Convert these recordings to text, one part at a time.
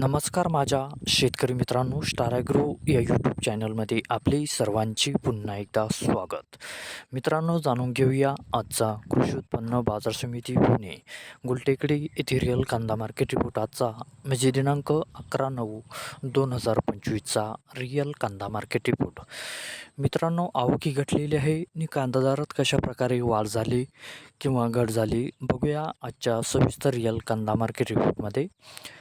नमस्कार माझ्या शेतकरी मित्रांनो स्टाराग्रो या यूट्यूब चॅनलमध्ये आपले सर्वांचे पुन्हा एकदा स्वागत. मित्रांनो जाणून घेऊया आजचा कृषी उत्पन्न बाजार समिती पुणे गुलटेकडी येथे रिअल कांदा मार्केट रिपोर्ट आजचा म्हणजे दिनांक अकरा नऊ दोन हजार पंचवीसचा रिअल कांदा मार्केट रिपोर्ट मित्रांनो आवकी घटलेली आहे आणि कांदा दरात कशा प्रकारे वाढ झाली किंवा घट झाली बघूया आजच्या सविस्तर रिअल कांदा मार्केट रिपोर्टमध्ये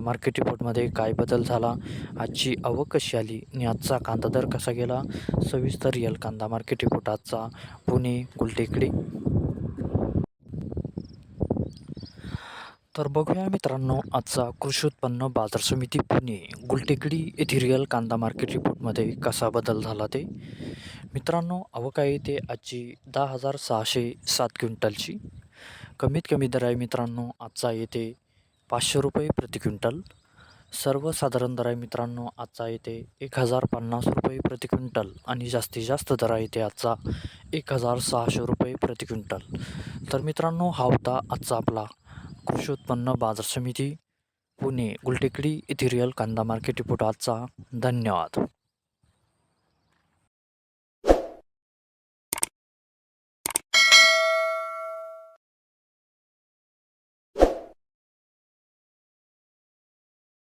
मार्केट रिपोर्टमध्ये काय बदल झाला? आजची आवक कशी आली? आणि आजचा कांदा दर कसा गेला? सविस्तर रिअल कांदा मार्केट रिपोर्ट आजचा. पुणे गुलटेकडी. तर बघूया मित्रांनो आजचा कृषी उत्पन्न बाजार समिती पुणे गुलटेकडी येथे रिअल कांदा मार्केट रिपोर्टमध्ये कसा बदल झाला ते? मित्रांनो आवक आहे ते आजची दहा हजार सहाशे सात क्विंटलची. कमीत कमी दर आहे मित्रांनो आजचा येते पाचशे रुपये प्रति क्विंटल. सर्वसाधारण दर आहे मित्रांनो आजचा येते एक हजार पन्नास रुपये प्रति क्विंटल आणि जास्तीत जास्त दर आहे ते आजचा एक हजार सहाशे रुपये प्रति क्विंटल. तर मित्रांनो हा होता आजचा आपला कृषी उत्पन्न बाजार समिती पुणे गुलटेकडी इथिरियल रिअल कांदा मार्केट रिपोर्ट आजचा. धन्यवाद.